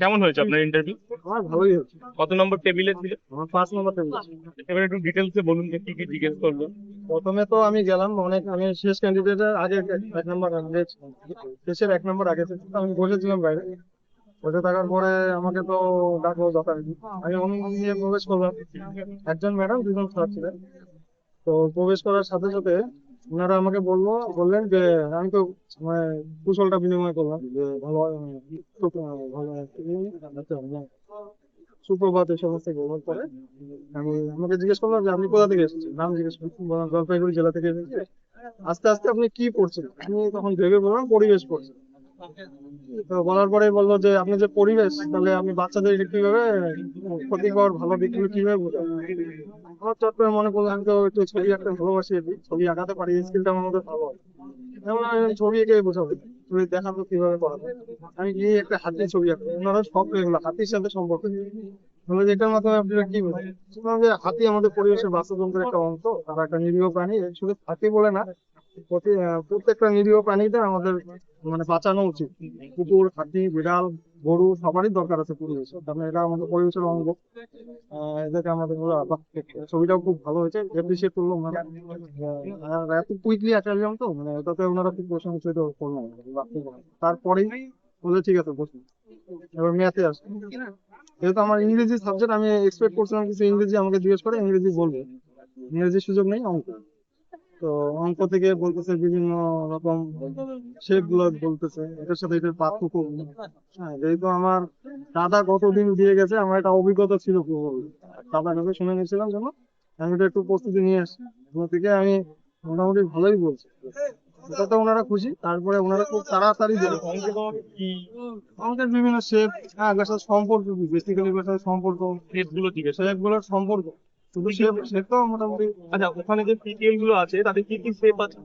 কেমন হয়েছে আপনার ইন্টারভিউ আমার ভালোই হচ্ছে কত নম্বর টেবিলে ছিল? আমার পাঁচ নম্বর টেবিল এবার একটু ডিটেলসে বলুন যে কি কি জিজ্ঞেস করল? প্রথমে তো আমি গেলাম অনেক আমি শেষ ক্যান্ডিডেটের আগে এক নম্বর শেষের এক নম্বর আগে। আমি বসেছিলাম বাইরে। বসে থাকার পরে আমাকে তো ডাকলো যথারীতি। আমি অনুমতি নিয়ে প্রবেশ করলাম। একজন ম্যাডাম দুজন স্যার ছিলেন। তো প্রবেশ করার সাথে সাথে ওনারা আমাকে বলল বললেন যে আমি তো মানে কুশলটা বিনিময় করলাম যে ভালো ভালো আচ্ছা, সুপ্রভাত এই সমস্ত গ্রহণ করে। আমি আমাকে জিজ্ঞেস করলাম যে আপনি কোথা থেকে এসেছেন? নাম জিজ্ঞেস করলাম জলপাইগুড়ি জেলা থেকে এসেছি আস্তে আস্তে আপনি কি পড়ছেন? আমি তখন ভেবে বললাম পরিবেশ পড়ছি তো বলার পরে বলল যে, আপনি যে পরিবেশ, তাহলে আপনি বাচ্চাদের কীভাবে ক্ষতিকর ভালো দিকগুলো কীভাবে আমার চট করে মনে আমি তো একটু ছবি আঁকতে ভালোবাসি, ছবি আঁকাতে পারি স্কিলটা আমার মধ্যে ভালো আমি ছবি এঁকে বোঝাবো দেখাবো কীভাবে করাবো আমি গিয়ে একটা হাতির ছবি আঁকবো, ওনারা সব এগুলো, হাতির সাথে সম্পর্ক। এটার মাধ্যমে আপনারা কি বোঝেন যে হাতি আমাদের পরিবেশের বাস্তুতন্ত্রের একটা অংশ, তারা একটা নিরীহ প্রাণী শুধু হাতি বলে না প্রত্যেকটা নিরীহ প্রাণীতে আমাদের মানে বাঁচানো উচিত। কুকুর হাতি বিড়াল, গরু, সবারই দরকার আছে পরিবেশে কারণ এরা আমাদের পরিবেশের অঙ্গ। এদেরকে আমাদের ছবিটাও খুব ভালো হয়েছে। অ্যাপ্রিসিয়েট করল আর এত কুইকলি আচারলাম তো মানে এটাতে ওনারা খুব প্রশংসিত করলাম তারপরেই বলে ঠিক আছে, বসুন। এবার ম্যাথে আসে যেহেতু আমার ইংরেজি সাবজেক্ট আমি এক্সপেক্ট করছিলাম কিছু ইংরেজি আমাকে জিজ্ঞেস করে, ইংরেজি বলব। ইংরেজির সুযোগ নেই, অঙ্ক। তো অঙ্ক থেকে বলতেছে বিভিন্ন রকম শেপগুলো বলতেছে। এটার সাথে এটার পার্থক্য হ্যাঁ যেহেতু আমার দাদা কতদিন দিয়ে গেছে, আমার একটা অভিজ্ঞতা ছিল পূর্বে দাদা কাছে শুনে নিয়েছিলাম যেন, আমি এটা একটু প্রস্তুতি নিয়ে আসি। ওখান থেকে আমি মোটামুটি ভালোই বলছি। এটাতে ওনারা খুশি, তারপরে ওনারা খুব তাড়াতাড়ি অঙ্কের বিভিন্ন শেপ হ্যাঁ সম্পর্ক বেসিক্যালি সম্পর্ক টেস্টগুলো জিজ্ঞেস শেপগুলোর সম্পর্ক। শুধু শেপ শেপ তো মোটামুটি আচ্ছা ওখানে যে পিটিএলগুলো আছে তাতে কি কি শেপ আছে?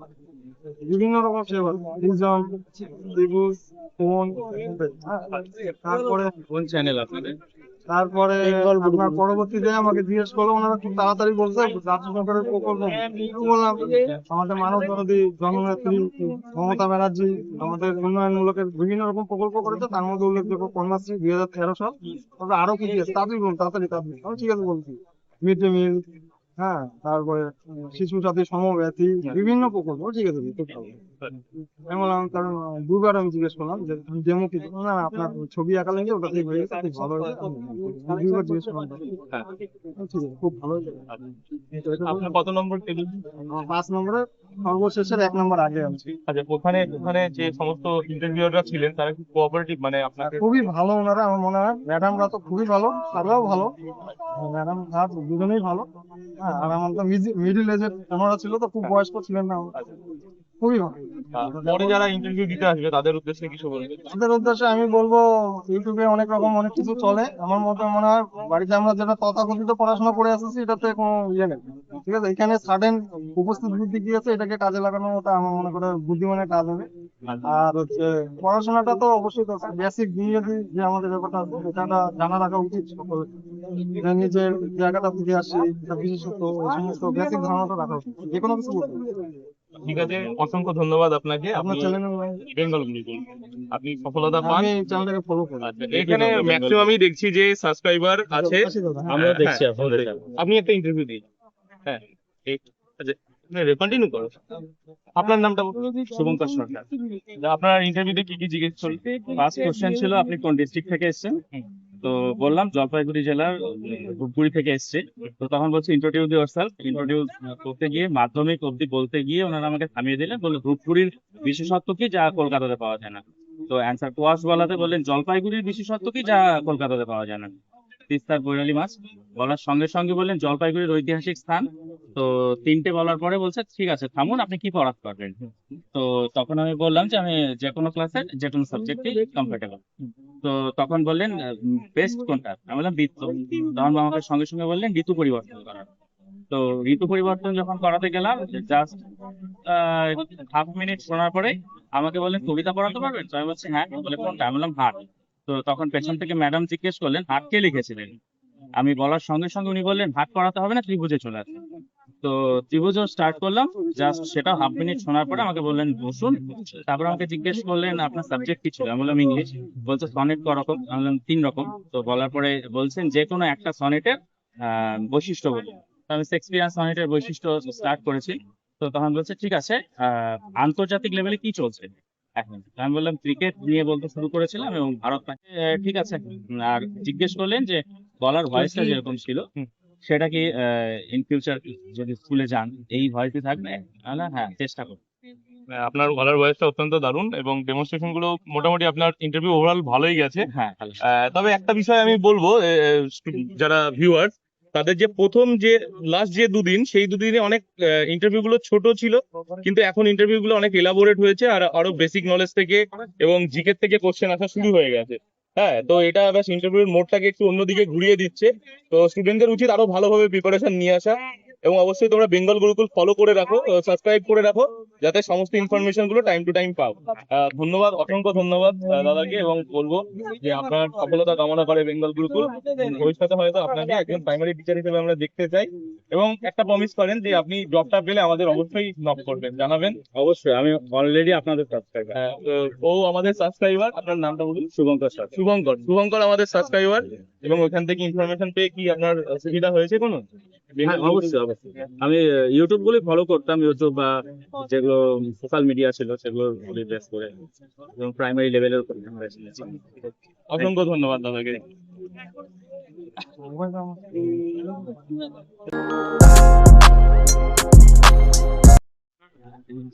বিভিন্ন রকম শেপ আছে। প্রিজম ত্রিভুজ কোণ তারপরে কোন চ্যানেল আপনাদের? তারপরে আপনার পরবর্তীতে আমাকে জিজ্ঞেস করল ওনারা খুব তাড়াতাড়ি বলছে রাজ্য সরকারের প্রকল্প বললাম আমাদের মানব জনদী জননেত্রী মমতা ব্যানার্জি আমাদের উন্নয়নমূলকের বিভিন্ন রকম প্রকল্প করেছে তার মধ্যে উল্লেখযোগ্য কন্যাশ্রী দুই হাজার তেরো সাল। তারপরে আরও কি কি আছে? তাড়াতাড়ি বলুন তাড়াতাড়ি তাড়াতাড়ি। আমি ঠিক আছে বলছি। মিড ডে মিল হ্যাঁ তারপরে শিশু সাথী সমব্যথী বিভিন্ন প্রকল্প ঠিক আছে আমি বললাম কারণ দুবার আমি জিজ্ঞেস করলাম যে ডেমো কি না আপনার ছবি আঁকা লাগে ওটা ঠিক হয়ে গেছে ভালো হয়েছে? দুবার জিজ্ঞেস করলাম হ্যাঁ। ঠিক আছে খুব ভালো হয়েছে। আপনার কত নম্বর পাঁচ নম্বরে সর্বশেষের এক নম্বর আগে আছি। আচ্ছা ওখানে ওখানে যে সমস্ত ইন্টারভিউয়াররা ছিলেন তারা খুব কোঅপারেটিভ মানে আপনাকে খুবই ভালো ওনারা আমার মনে হয়। ম্যাডামরা তো খুবই ভালো স্যাররাও ভালো। ম্যাডাম স্যার দুজনেই ভালো। হ্যাঁ আর আমার তো মিডিল এজের ওনারা ছিল তো খুব বয়স্ক ছিলেন না খুবই ভালো। পরে যারা ইন্টারভিউ দিতে আসবে তাদের উদ্দেশ্যে কিছু বলবেন? তাদের উদ্দেশ্যে আমি বলব ইউটিউবে অনেক রকম অনেক কিছু চলে। আমার মতে মনে হয় বাড়িতে আমরা যেটা তথাকথিত পড়াশোনা করে আসছি এটাতে কোনো ইয়ে নেই। ঠিক আছে? এখানে সাডেন উপস্থিত বুদ্ধি কি আছে এটাকে কাজে লাগানো ওটা আমার মনে করে বুদ্ধিমানের কাজ হবে। আর হচ্ছে পড়াশোনাটা তো অবশ্যই বেসিক বুনিয়াদি যে আমাদের ব্যাপারটা আছে সেটা জানা রাখা উচিত সকলের। নিজের জায়গাটা থেকে আসি এই সমস্ত বেসিক ধারণাটা রাখা উচিত। যে কোনো কিছু বলতে। ঠিক আছে অসংখ্য ধন্যবাদ আপনাকে। আপনার চ্যানেল বেঙ্গল আপনি সফলতা পান। আমি চ্যানেলটাকে ফলো করি। আচ্ছা এখানে ম্যাক্সিমামই দেখছি যে সাবস্ক্রাইবার আছে। হ্যাঁ। আমরা দেখছি আপনাদের আপনি একটা ইন্টারভিউ দিন। হ্যাঁ ঠিক আছে কন্টিনিউ করো। আপনার নামটা বলুন। শুভঙ্কর সরকার। আপনার ইন্টারভিউতে কি কি জিজ্ঞেস করল ফার্স্ট কোশ্চেন ছিল আপনি কোন ডিস্ট্রিক্ট থেকে এসেছেন? তো বললাম জলপাইগুড়ি জেলার ধূপগুড়ি থেকে এসছে। তো তখন বলছে ইন্ট্রোডিউস ইউর সেলফ ইন্ট্রোডিউস করতে গিয়ে, মাধ্যমিক অবধি বলতে গিয়ে ওনারা আমাকে থামিয়ে দিলেন, বলল, ধূপগুড়ির বিশেষত্ব কি যা কলকাতাতে পাওয়া যায় না? তো অ্যান্সার টুয়ার্স বলাতে বললেন, জলপাইগুড়ির বিশেষত্ব কি যা কলকাতাতে পাওয়া যায় না? তিস্তার বৈরালি মাছ বলার সঙ্গে সঙ্গে বললেন, জলপাইগুড়ির ঐতিহাসিক স্থান তো তিনটে বলার পরে বলছে ঠিক আছে থামুন আপনি কি পড়াতে পারবেন? তো তখন আমি বললাম যে আমি যে কোনো ক্লাসের যে কোনো সাবজেক্টে কমফোর্টেবল তো তখন বললেন বেস্ট কোনটা? আমি বললাম বৃত্ত তখন আমাকে সঙ্গে সঙ্গে বললেন ঋতু পরিবর্তন করার তো ঋতু পরিবর্তন যখন করাতে গেলাম জাস্ট হাফ মিনিট শোনার পরে আমাকে বললেন কবিতা পড়াতে পারবেন? তো আমি বলছি হ্যাঁ বলে কোনটা? আমি বললাম হাট। তো তখন পেছন থেকে ম্যাডাম জিজ্ঞেস করলেন হাট কে লিখেছিলেন? আমি বলার সঙ্গে সঙ্গে উনি বললেন হাট করাতে হবে না ত্রিভুজে চলে আসবে তো ত্রিভুজ স্টার্ট করলাম। জাস্ট সেটা হাফ মিনিট শোনার পরে আমাকে বললেন বসুন। তারপর আমাকে জিজ্ঞেস করলেন আপনার সাবজেক্ট কি ছিল? আমি বললাম ইংলিশ। বলছে সনেট ক রকম আমি বললাম তিন রকম। তো বলার পরে বলছেন যে কোনো একটা সনেটের বৈশিষ্ট্য বলুন। তো আমি শেক্সপিয়ার সনেটের বৈশিষ্ট্য স্টার্ট করেছি। তো তখন বলছে ঠিক আছে আন্তর্জাতিক লেভেলে কি চলছে? এখন আমি বললাম ক্রিকেট নিয়ে বলতে শুরু করেছিলাম এবং ভারত ঠিক আছে। আর জিজ্ঞেস করলেন যে বলার ভয়েসটা যেরকম ছিল। সেটা কি ইন ফিউচার যদি স্কুলে যান এই ভয়েসই থাকবে বললাম, হ্যাঁ চেষ্টা করব আহ, আপনার গলার বয়সটা অত্যন্ত দারুণ এবং ডেমনস্ট্রেশনগুলো মোটামুটি আপনার ইন্টারভিউ ওভারঅল ভালোই গেছে। হ্যাঁ তবে একটা বিষয় আমি বলব যারা ভিউয়ার্স তাদের যে প্রথম যে লাস্ট যে দুদিন সেই দুদিনে অনেক ইন্টারভিউ গুলো ছোট ছিল কিন্তু এখন ইন্টারভিউ গুলো অনেক এলাবোরেট হয়েছে আর আরও বেসিক নলেজ থেকে এবং জিকে থেকে কোশ্চেন আসা শুরু হয়ে গেছে। হ্যাঁ তো এটা ব্যাস ইন্টারভিউর মোডটাকে একটু অন্যদিকে ঘুরিয়ে দিচ্ছে। তো স্টুডেন্টদের উচিত আরও ভালোভাবে প্রিপারেশন নিয়ে আসা। এবং অবশ্যই তোমরা বেঙ্গল গুরুকুল ফলো করে রাখো সাবস্ক্রাইব করে রাখো যাতে সমস্ত ইনফরমেশনগুলো টাইম টু টাইম পাও। ধন্যবাদ অসংখ্য ধন্যবাদ দাদাকে এবং বলব যে আপনার সফলতা কামনা করে বেঙ্গল গুরুকুল ভবিষ্যতে হয়তো আপনাকে একজন প্রাইমারি টিচার হিসেবে আমরা দেখতে চাই। এবং একটা প্রমিস করেন যে আপনি জবটা পেলে আমাদের অবশ্যই নক করবেন জানাবেন। অবশ্যই আমি অলরেডি আপনাদের সাবস্ক্রাইবার আহ, ও আমাদের সাবস্ক্রাইবার আপনার নামটা বলুন। শুভঙ্কর স্যার। শুভঙ্কর শুভঙ্কর আমাদের সাবস্ক্রাইবার এবং ওখান থেকে ইনফরমেশন পেয়ে কি আপনার সুবিধা হয়েছে কোনো? হ্যাঁ অবশ্যই আমি ইউটিউব গুলি ফলো করতাম ইউটিউব বা যেগুলো সোশ্যাল মিডিয়া ছিল সেগুলো বেস করে এবং প্রাইমারি লেভেলের। অসংখ্য ধন্যবাদ দাদাকে।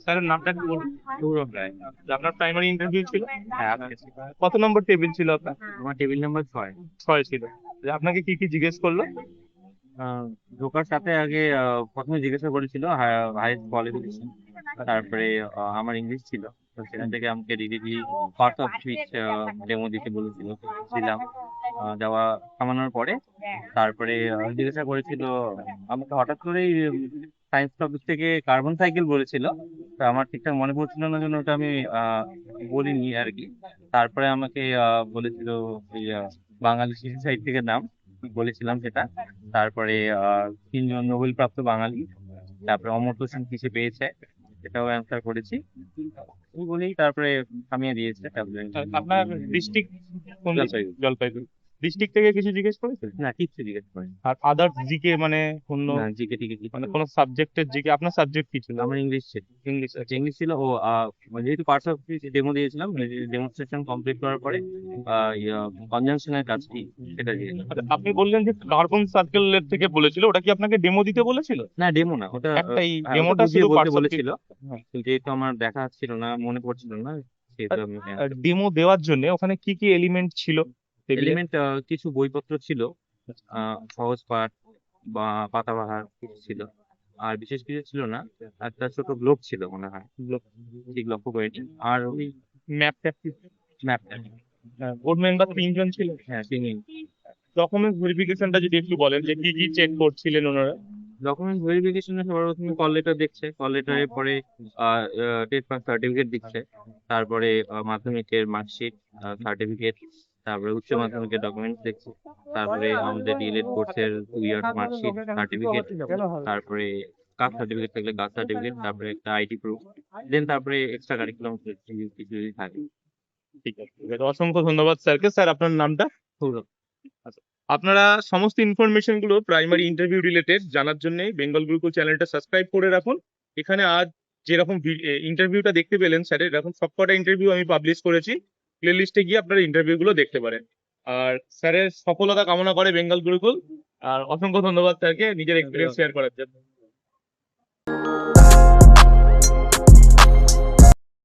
স্যারের নামটা কি বলুন? সৌরভ রায়। আপনার প্রাইমারি ইন্টারভিউ ছিল? হ্যাঁ কত নম্বর টেবিল ছিল আপনার? আমার টেবিল নাম্বার ছয়। ছয় ছিল। আপনাকে কি কি জিজ্ঞেস করল? ঢোকার সাথে আগে প্রথমে জিজ্ঞাসা করেছিল হাইস্ট কোয়ালিফিকেশন তারপরে আমার ইংলিশ ছিল। তো সেখান থেকে আমাকে DDT part of switch demo দিতে বলেছিল, দিলাম। দেওয়া থামানোর পরে, তারপরে জিজ্ঞাসা করেছিল, আমাকে হঠাৎ করেই সায়েন্স টপিক থেকে কার্বন সাইকেল বলেছিল। তো আমার ঠিকঠাক মনে পড়ছিল না জন্য ওটা আমি বলিনি আর কি। তারপরে আমাকে বলেছিল বাঙালি শিশু সাহিত্যিকের নাম। বলেছিলাম সেটা। তারপরে আহ, তিনজন নোবেল প্রাপ্ত বাঙালি। তারপরে অমর্ত্য সেন কিসে পেয়েছে সেটাও অ্যান্সার করেছি। বলেই তারপরে থামিয়ে দিয়েছে। আপনার ডিস্ট্রিক্ট কোন জলপাইগুড়ি। ডিস্ট্রিক্ট থেকে কিছু জিজ্ঞেস করেছে না কিচ্ছু জিজ্ঞেস করে আর আদার জিকে মানে অন্য না জিকে টিকে কিছু মানে কোন সাবজেক্টের জিকে আপনার সাবজেক্ট কি ছিল? আমার ইংলিশ ছিল। ইংলিশ আচ্ছা, ইংলিশ ছিল ও আহ, যেহেতু পার্টস অফ ডেমো দিয়েছিলাম ডেমনস্ট্রেশন কমপ্লিট করার পরে কনজাংশনের কাজটি সেটা দিয়ে আচ্ছা, আপনি বললেন যে কার্বন সার্কেলের থেকে বলেছিল ওটা কি আপনাকে ডেমো দিতে বলেছিল? না ডেমো না ওটা একটাই হ্যাঁ, ডেমোটা parts of বলেছিল। হ্যাঁ। যেহেতু আমার দেখা ছিল না মনে পড়ছিল না ডেমো দেওয়ার জন্য ওখানে কি কি এলিমেন্ট ছিল? এলিমেন্ট কিছু বইপত্র ছিল সহজ পাঠ বা পাতাবাহার কিছু ছিল। আর বিশেষ কিছু ছিল না একটা ছোট গ্লোব ছিল মনে হয়। ঠিক লক্ষ্য করিনি আর ওই map tap map board member তিনজন ছিল? হ্যাঁ তিনি ডকুমেন্ট ভেরিফিকেশনটা যদি একটু বলেন যে কি কি চেক করছিলেন ওনারা? ডকুমেন্ট ভেরিফিকেশনে সবার প্রথমে কল লেটার দেখছে। কল লেটারের পরে টেস্ট পাস সার্টিফিকেট দিচ্ছে। তারপরে মাধ্যমিকের মার্কশিট সার্টিফিকেট তারপরে উচ্চ মাধ্যমিকের ডকুমেন্টস দেখছে তারপরে আমাদের ডিএলএড কোর্সের টু ইয়ার্স মার্কশিট সার্টিফিকেট তারপরে কাস্ট সার্টিফিকেট থাকলে কাস্ট সার্টিফিকেট তারপরে একটা আইটি প্রুফ দেন তারপরে এক্সট্রা কারিকুলাম কিছু যদি থাকে। ঠিক আছে ঠিক আছে। অসংখ্য ধন্যবাদ স্যারকে। স্যার আপনার নামটা? সৌরভ। আপনারা সমস্ত ইনফরমেশনগুলো প্রাইমারি ইন্টারভিউ রিলেটেড জানার জন্য বেঙ্গল গুরুকুল চ্যানেলটা সাবস্ক্রাইব করে রাখুন। এখানে আজ যেরকম ইন্টারভিউটা দেখতে পেলেন স্যারের এরকম সবকটা ইন্টারভিউ আমি পাবলিশ করেছি। প্লে লিস্টে গিয়ে আপনারা ইন্টারভিউ গুলো দেখতে পারেন। আর স্যারের সফলতা কামনা করে বেঙ্গল গুরুকুল। আর অসংখ্য ধন্যবাদ স্যারকে নিজের এক্সপিরিয়েন্স শেয়ার করার জন্য।